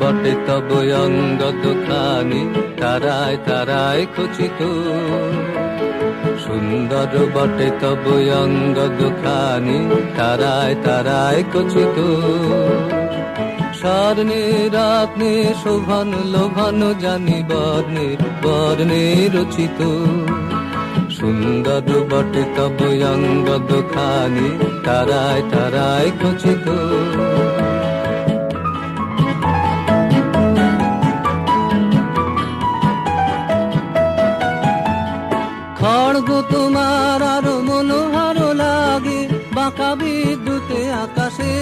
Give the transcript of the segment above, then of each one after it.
বটে তব অঙ্গ দুখানি, তারায় তারায় খচিত সুন্দর বটে তব অঙ্গ দুখানি, তারায় তারায় খচিত স্বর্ণে রত্নে শোভন লোভন জানি বর্ণে বর্ণে রচিত। সুন্দর বটে তব অঙ্গ দুখানি, তারায় তারায় খচিত খড়গ তোমার আরও মনোহর লাগে, বাঁকা বিদ্যুতে আকাশে।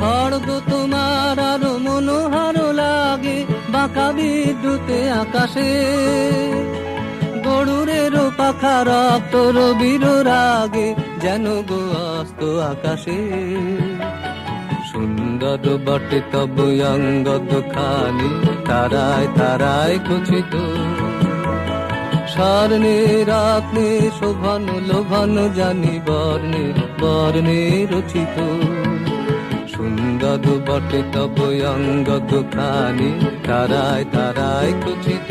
খড়গ তোমার আরও মনোহর লাগে, বাঁকা বিদ্যুতে আকাশে। গরুরের পাখা রক্ত রবির রাগে, যেন গো অস্ত আকাশে। সুন্দর বটে তব অঙ্গ দুখানি তারায় তারায় খচিত স্বর্ণে রত্নে শোভন, লোভন জানি বর্ণে বর্ণে রচিত। সুন্দর বটে তব অঙ্গ দুখানি তারায় তারায় খচিত।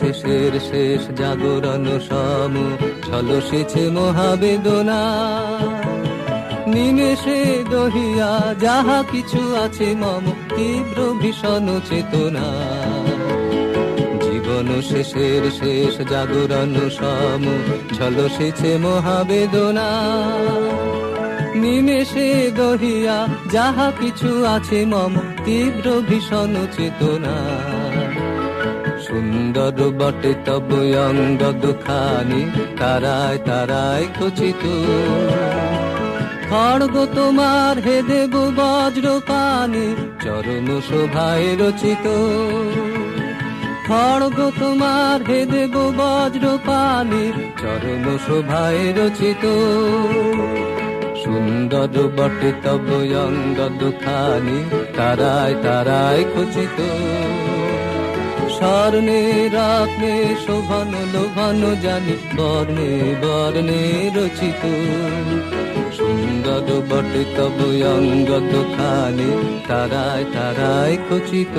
শেষের শেষ জাগরণ সম ছলসেছে মহাবেদনা। নিমেষে দহিয়া, যাহা কিছু আছে মম, তীব্র ভীষণ চেতনা। জীবন শেষের শেষ জাগরণ সম ছলসেছে মহাবেদনা। নিমেষে দহিয়া, যাহা কিছু আছে মম, তীব্র ভীষণ চেতনা। সুন্দর বটে তব অঙ্গ দুখানি, তারায় তারায় খচিত। খড়গ তোমার হে দেব বজ্র পানি চরম শোভায় রচিত। খড়গ তোমার হে দেব বজ্র পানি চরম শোভায় রচিত। সুন্দর বটে তব অঙ্গ দুখানি, তারায় তারায় খচিত। স্বর্ণে রত্নে শোভন লোভন জানি, বর্ণে বর্ণে রচিত। সুন্দর বটে তব অঙ্গ দুখানি তারায় তারায় খচিত।